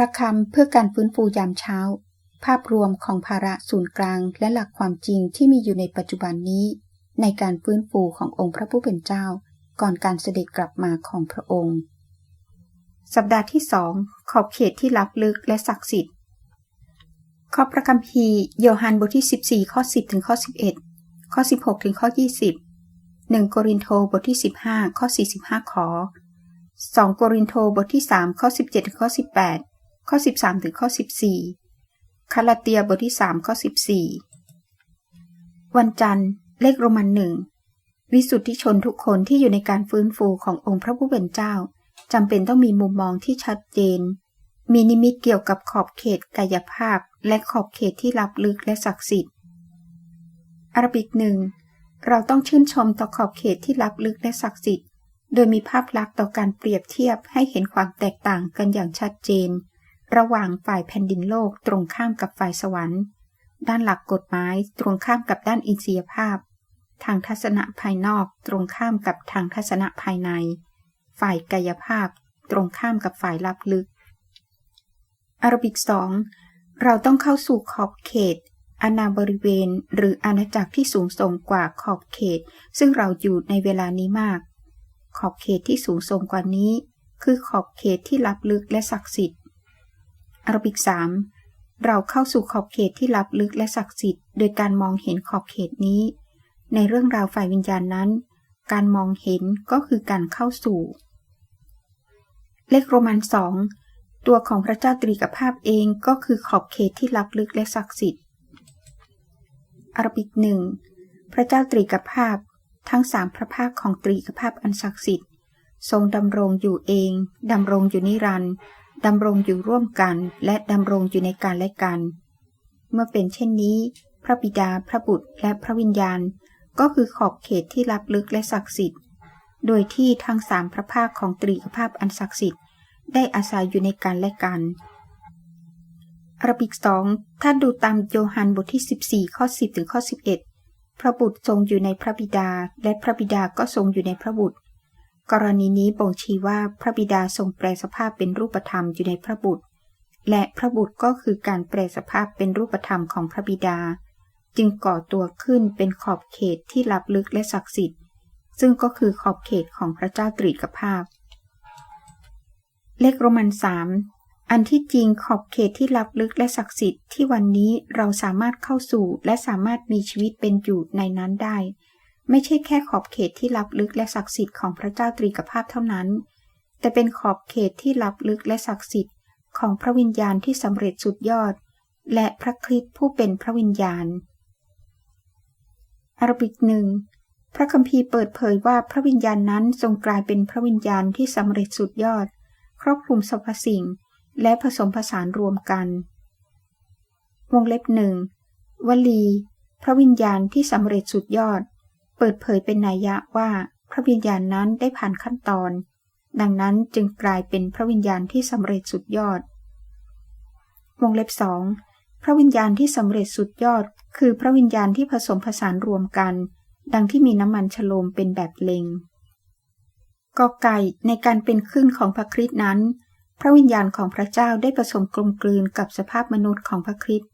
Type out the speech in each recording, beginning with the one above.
พระคำเพื่อการฟื้นฟูยามเช้า ภาพรวมของภาระศูนย์กลางและหลักความจริงที่มีอยู่ในปัจจุบันนี้ ในการฟื้นฟูขององค์พระผู้เป็นเจ้า ก่อนการเสด็จกลับมาของพระองค์ สัปดาห์ที่สองขอบเขตที่ลับลึกและศักดิ์สิทธิ์ข้อพระคัมภีร์โยฮันบทที่ 14 ข้อ 10 ถึงข้อ 11 ข้อ 16 ถึงข้อ 20 1 โกรินโทบทที่ 15 ข้อ 45 ขอ 2 โกรินโทบทที่ 3 ข้อ 17 ถึงข้อ 18 ข้อ 13 ถึงข้อ 14 คาลาเตียบทที่ 3 ข้อ 14 วันจันทร์ เลขโรมันหนึ่ง วิสุทธิชนทุกคนที่อยู่ในการฟื้นฟูขององค์พระผู้เป็นเจ้าจำเป็นต้องมีมุมมองที่ชัดเจน มีนิมิตเกี่ยวกับขอบเขตกายภาพ และขอบเขตที่ลับลึกและศักดิ์สิทธิ์อารบิกหนึ่งเราต้องชื่นชมต่อขอบเขตที่ลับลึกและศักดิ์สิทธิ์ โดยมีภาพลักษณ์ต่อการเปรียบเทียบให้เห็นความแตกต่างกันอย่างชัดเจน ระหว่างฝ่ายแผ่นดินโลกตรงข้ามกับฝ่ายสวรรค์ ด้านหลักกฎหมายตรงข้ามกับด้านอินทรียภาพ ทางทัศนะภายนอกตรงข้ามกับทางทัศนะภายใน ฝ่ายกายภาพ ตรงข้ามกับฝ่ายลับลึกอารบิกสองเราต้องเข้าสู่ขอบเขตอาณาบริเวณ หรืออาณาจักรที่สูงส่งกว่าขอบเขต ซึ่งเราอยู่ในเวลานี้มาก ขอบเขตที่สูงส่งกว่านี้ คือขอบเขตที่ลับลึกและศักดิ์สิทธิ์ อาราบิกสามเราเข้าสู่ขอบเขตที่ลับลึกและศักดิ์สิทธิ์โดยการมองเห็นขอบเขตนี้ ในเรื่องราวฝ่ายวิญญาณนั้น การมองเห็นก็คือการเข้าสู่ เลขโรมันสองตัวของพระเจ้าตรีกภาพเองก็คือขอบเขตที่ลับลึกและศักดิ์สิทธิ์อาราบิกหนึ่งพระเจ้าตรีกภาพทั้งสามพระภาคของตรีกภาพอันศักดิ์สิทธิ์ ทรงดำรงอยู่เองดำรงอยู่นิรันดร์ ดำรงอยู่ร่วมกันและดำรงอยู่ในการและกัน เมื่อเป็นเช่นนี้ พระบิดาพระบุตรและพระวิญญาณ ก็คือขอบเขตที่ลับลึกและศักดิ์สิทธิ์ โดยที่ทั้งสามพระภาคของตรีภาพอันศักดิ์สิทธิ์ ได้อาศัยอยู่ในการและกันราบิกสองถ้าดูตามโยฮันบทที่ 14 ข้อ 10 ถึงข้อ 11 พระบุตรทรงอยู่ในพระบิดา และพระบิดาก็ทรงอยู่ในพระบุตร กรณีนี้บ่งชี้ว่าพระบิดาทรงแปลสภาพเป็นรูปธรรมอยู่ในพระบุตร และพระบุตรก็คือการแปลสภาพเป็นรูปธรรมของพระบิดา จึงก่อตัวขึ้นเป็นขอบเขตที่ลับลึกและศักดิ์สิทธิ์ ซึ่งก็คือขอบเขตของพระเจ้าตรีกภาพ เลขโรมันสามอันที่จริงขอบเขตที่ลับลึกและศักดิ์สิทธิ์ที่วันนี้เราสามารถเข้าสู่และสามารถมีชีวิตเป็นอยู่ในนั้นได้ ไม่ใช่แค่ขอบเขตที่ลับลึกและศักดิ์สิทธิ์ของพระเจ้าตรีกภาพเท่านั้น แต่เป็นขอบเขตที่ลับลึกและศักดิ์สิทธิ์ของพระวิญญาณที่สำเร็จสุดยอด และพระคริสต์ผู้เป็นพระวิญญาณอารบิกหนึ่งพระคัมภีร์เปิดเผยว่าพระวิญญาณนั้นทรงกลายเป็นพระวิญญาณที่สำเร็จสุดยอด ครอบคลุมสรรพสิ่ง และผสมผสานรวมกัน วงเล็บหนึ่งวลี พระวิญญาณที่สำเร็จสุดยอด เปิดเผยเป็นนัยยะว่าพระวิญญาณนั้นได้ผ่านขั้นตอน ดังนั้นจึงกลายเป็นพระวิญญาณที่สำเร็จสุดยอด วงเล็บสองพระวิญญาณที่สำเร็จสุดยอด คือพระวิญญาณที่ผสมผสานรวมกัน ดังที่มีน้ำมันฉโลมเป็นแบบเลงกอไก่ในการเป็นขึ้นของพระคริสต์นั้น พระวิญญาณของพระเจ้าได้ผสมกลมกลืนกับสภาพมนุษย์ของพระคริสต์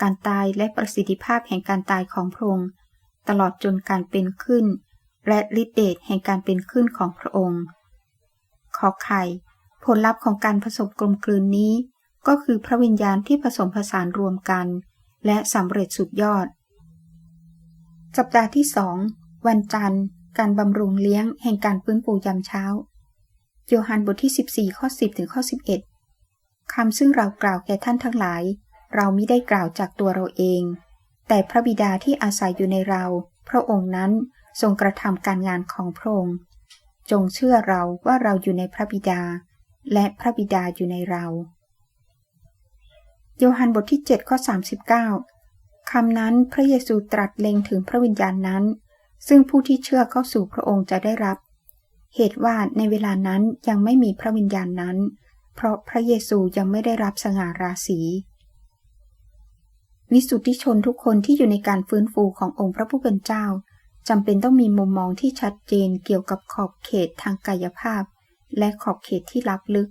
การตายและประสิทธิภาพแห่งการตายของพระองค์ ตลอดจนการเป็นขึ้น และฤทธิเดชแห่งการเป็นขึ้นของพระองค์ขอไข่ ผลลัพธ์ของการผสมกลมกลืนนี้ ก็คือพระวิญญาณที่ผสมผสานรวมกัน และสำเร็จสุดยอด สัปดาห์ที่สองวันจันทร์ การบำรุงเลี้ยงแห่งการฟื้นฟูยามเช้า โยฮันบทที่ 14 ข้อ 10 ถึงข้อ 11คำซึ่งเรากล่าวแก่ท่านทั้งหลาย เราไม่ได้กล่าวจากตัวเราเอง แต่พระบิดาที่อาศัยอยู่ในเรา พระองค์นั้นทรงกระทำการงานของพระองค์ จงเชื่อเราว่าเราอยู่ในพระบิดา และพระบิดาอยู่ในเรา โยฮันบทที่7ข้อ39คำนั้นพระเยซูตรัสเล็งถึงพระวิญญาณนั้น ซึ่งผู้ที่เชื่อเข้าสู่พระองค์จะได้รับ เหตุว่าในเวลานั้นยังไม่มีพระวิญญาณนั้น เพราะพระเยซูยังไม่ได้รับสง่าราศี วิสุทธิชนทุกคนที่อยู่ในการฟื้นฟูขององค์พระผู้เป็นเจ้าจำเป็นต้องมีมุมมองที่ชัดเจนเกี่ยวกับขอบเขตทางกายภาพ และขอบเขตที่ลับลึก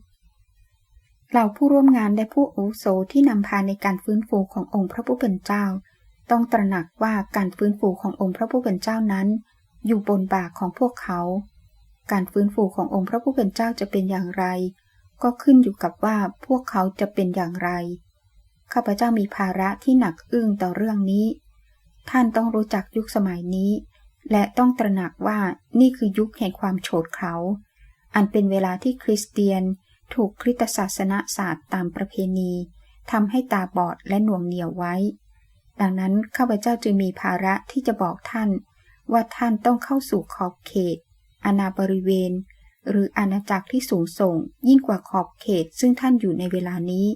เหล่าผู้ร่วมงานและผู้อาวุโสที่นำพาในการฟื้นฟูขององค์พระผู้เป็นเจ้า ต้องตระหนักว่าการฟื้นฟูขององค์พระผู้เป็นเจ้านั้น อยู่บนบ่าของพวกเขา การฟื้นฟูขององค์พระผู้เป็นเจ้าจะเป็นอย่างไร ก็ขึ้นอยู่กับว่าพวกเขาจะเป็นอย่างไร ข้าพเจ้ามีภาระที่หนักอึ้งต่อเรื่องนี้ ท่านต้องรู้จักยุคสมัยนี้ และต้องตระหนักว่านี่คือยุคแห่งความโฉดเขา อันเป็นเวลาที่คริสเตียน ถูกคริสตศาสนศาสตร์ตามประเพณีทำให้ตาบอดและหน่วงเหนียวไว้ ดังนั้นข้าพเจ้าจึงมีภาระที่จะบอกท่าน ว่าท่านต้องเข้าสู่ขอบเขต อาณาบริเวณ หรืออาณาจักรที่สูงส่ง ยิ่งกว่าขอบเขตซึ่งท่านอยู่ในเวลานี้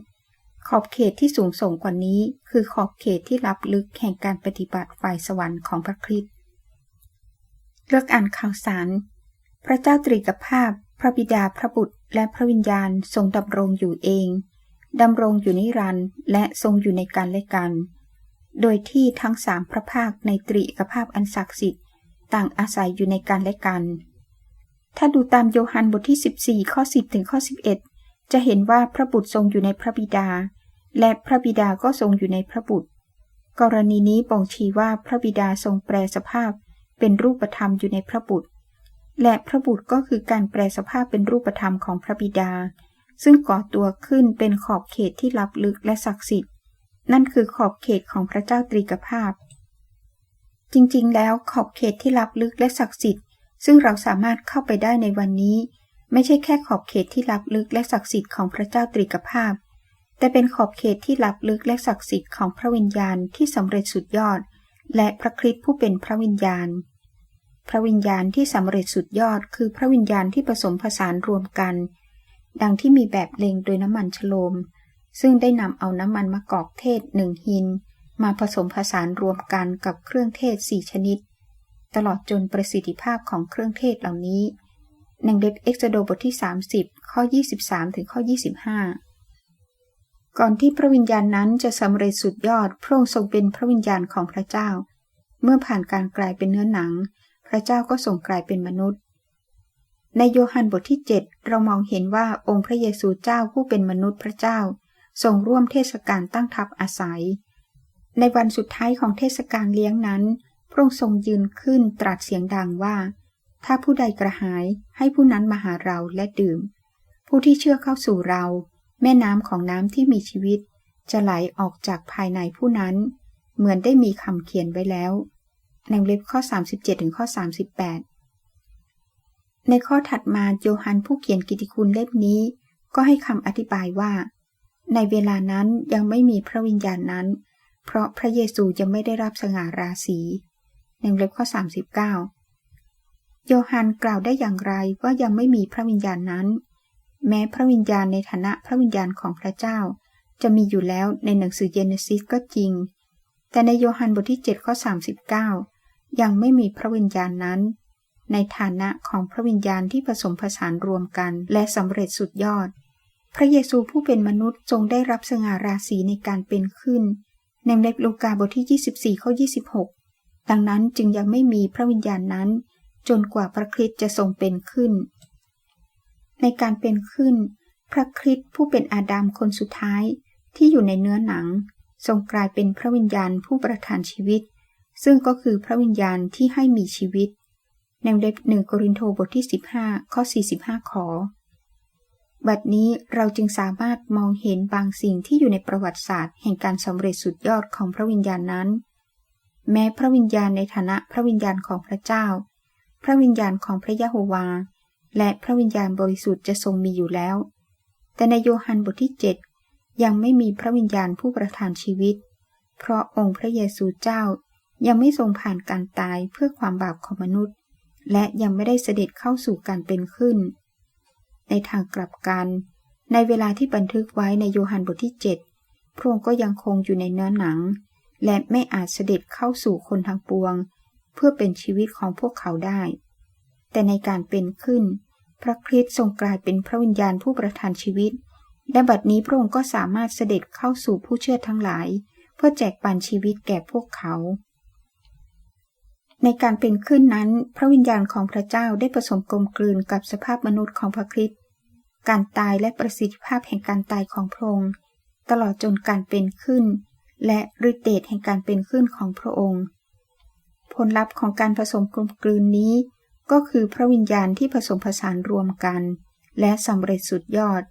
ขอบเขตที่สูงส่งกว่านี้ คือขอบเขตที่ลับลึกแห่งการปฏิบัติฝ่ายสวรรค์ของพระคริสต์เลือกอ่านข่าวสาร พระเจ้าตรีกภาพ พระบิดาพระบุตร และพระวิญญาณทรงดำรงอยู่เองดำรงอยู่นิรันดร์และทรงอยู่ในการและกัน โดยที่ทั้งสามพระภาคในตรีกภาพอันศักดิ์สิทธิ์ต่างอาศัยอยู่ในการและกัน ถ้าดูตามโยฮันบทที่ 14 ข้อ 10 ถึงข้อ 11 จะเห็นว่าพระบุตรทรงอยู่ในพระบิดา และพระบิดาก็ทรงอยู่ในพระบุตร กรณีนี้บ่งชี้ว่าพระบิดาทรงแปลสภาพเป็นรูปธรรมอยู่ในพระบุตร และพระบุตรก็คือการแปลสภาพเป็นรูปธรรมของพระบิดา ซึ่งก่อตัวขึ้นเป็นขอบเขตที่ลับลึกและศักดิ์สิทธิ์ นั่นคือขอบเขตของพระเจ้าตรีกภาพ จริงๆ แล้วขอบเขตที่ลับลึกและศักดิ์สิทธิ์ ซึ่งเราสามารถเข้าไปได้ในวันนี้ ไม่ใช่แค่ขอบเขตที่ลับลึกและศักดิ์สิทธิ์ของพระเจ้าตรีกภาพ แต่เป็นขอบเขตที่ลับลึกและศักดิ์สิทธิ์ของพระวิญญาณที่สำเร็จสุดยอด และพระคริสต์ผู้เป็นพระวิญญาณ พระวิญญาณที่สำเร็จสุดยอด คือพระวิญญาณที่ผสมผสานรวมกัน ดังที่มีแบบเลงโดยน้ำมันชโลม ซึ่งได้นำเอาน้ำมันมะกอกเทศหนึ่งหิน มาผสมผสานรวมกันกับเครื่องเทศสี่ชนิด ตลอดจนประสิทธิภาพของเครื่องเทศเหล่านี้ ในเล็บเอ็กซ์โดบทที่ 30 ข้อ 23 ถึงข้อ 25 ก่อนที่พระวิญญาณนั้นจะสำเร็จสุดยอด พระองค์ทรงเป็นพระวิญญาณของพระเจ้า เมื่อผ่านการกลายเป็นเนื้อหนัง พระเจ้าก็ทรงกลายเป็นมนุษย์ ในโยฮันบทที่ 7 เรามองเห็นว่าองค์พระเยซูเจ้าผู้เป็นมนุษย์พระเจ้าทรงร่วมเทศกาลตั้งทัพอาศัย ในวันสุดท้ายของเทศกาลเลี้ยงนั้น พระองค์ทรงยืนขึ้นตรัสเสียงดังว่า ถ้าผู้ใดกระหายให้ผู้นั้นมาหาเราและดื่ม ผู้ที่เชื่อเข้าสู่เรา แม่น้ำของน้ำที่มีชีวิต จะไหลออกจากภายในผู้นั้น เหมือนได้มีคำเขียนไว้แล้วในเล็บข้อ 37 ถึงข้อ 38 ในข้อถัดมาโยฮันผู้เขียนกิติคุณเล่มนี้ ก็ให้คำอธิบายว่า ในเวลานั้นยังไม่มีพระวิญญาณนั้น เพราะพระเยซูยังไม่ได้รับสง่าราศีในเล็บข้อ 39 โยฮันกล่าวได้อย่างไรว่ายังไม่มีพระวิญญาณนั้น แม้พระวิญญาณในฐานะพระวิญญาณของพระเจ้า จะมีอยู่แล้วในหนังสือเยเนซิสก็จริง แต่ในโยฮันบทที่7ข้อ39 ยังไม่มีพระวิญญาณนั้น ในฐานะของพระวิญญาณที่ผสมผสานรวมกันและสำเร็จสุดยอด พระเยซูผู้เป็นมนุษย์ทรงได้รับสง่าราศีในการเป็นขึ้นในเล็บลูกาบทที่ 24ข้อ26 ดังนั้นจึงยังไม่มีพระวิญญาณนั้น จนกว่าพระคริสต์จะทรงเป็นขึ้น ในการเป็นขึ้น พระคริสต์ผู้เป็นอาดัมคนสุดท้ายที่อยู่ในเนื้อหนัง ทรงกลายเป็นพระวิญญาณผู้ประทานชีวิต ซึ่งก็คือพระวิญญาณที่ให้มีชีวิตในเล็บหนึ่งโครินโตบทที่ 15 ข้อ 45 ขอ บัดนี้เราจึงสามารถมองเห็นบางสิ่งที่อยู่ในประวัติศาสตร์ แห่งการสำเร็จสุดยอดของพระวิญญาณนั้น แม้พระวิญญาณในฐานะพระวิญญาณของพระเจ้า พระวิญญาณของพระยะโฮวา และพระวิญญาณบริสุทธิ์จะทรงมีอยู่แล้ว แต่ในโยฮันบทที่ 7 ยังไม่มีพระวิญญาณผู้ประทานชีวิต เพราะองค์พระเยซูเจ้ายังไม่ทรงผ่านการตายเพื่อความบาปของมนุษย์ และยังไม่ได้เสด็จเข้าสู่การเป็นขึ้น ในทางกลับกัน ในเวลาที่บันทึกไว้ในโยฮันบทที่ 7 พระองค์ก็ยังคงอยู่ในเนื้อหนัง และไม่อาจเสด็จเข้าสู่คนทางปวง พื่อเป็นชีวิตของพวกเขาได้ แต่ในการเป็นขึ้น พระคริสต์ทรงกลายเป็นพระวิญญาณผู้ประทานชีวิต และบัดนี้พระองค์ก็สามารถเสด็จเข้าสู่ผู้เชื่อทั้งหลาย เพื่อแจกปันชีวิตแก่พวกเขา ในการเป็นขึ้นนั้น พระวิญญาณของพระเจ้าได้ผสมกลมกลืนกับสภาพมนุษย์ของพระคริสต์การตายและประสิทธิภาพแห่งการตายของพระองค์ตลอดจนการเป็นขึ้น และฤทธิเดชแห่งการเป็นขึ้นของพระองค์ ผลลัพธ์ของการผสมกลมกลืนนี้ ก็คือพระวิญญาณที่ผสมผสานรวมกัน และสำเร็จสุดยอด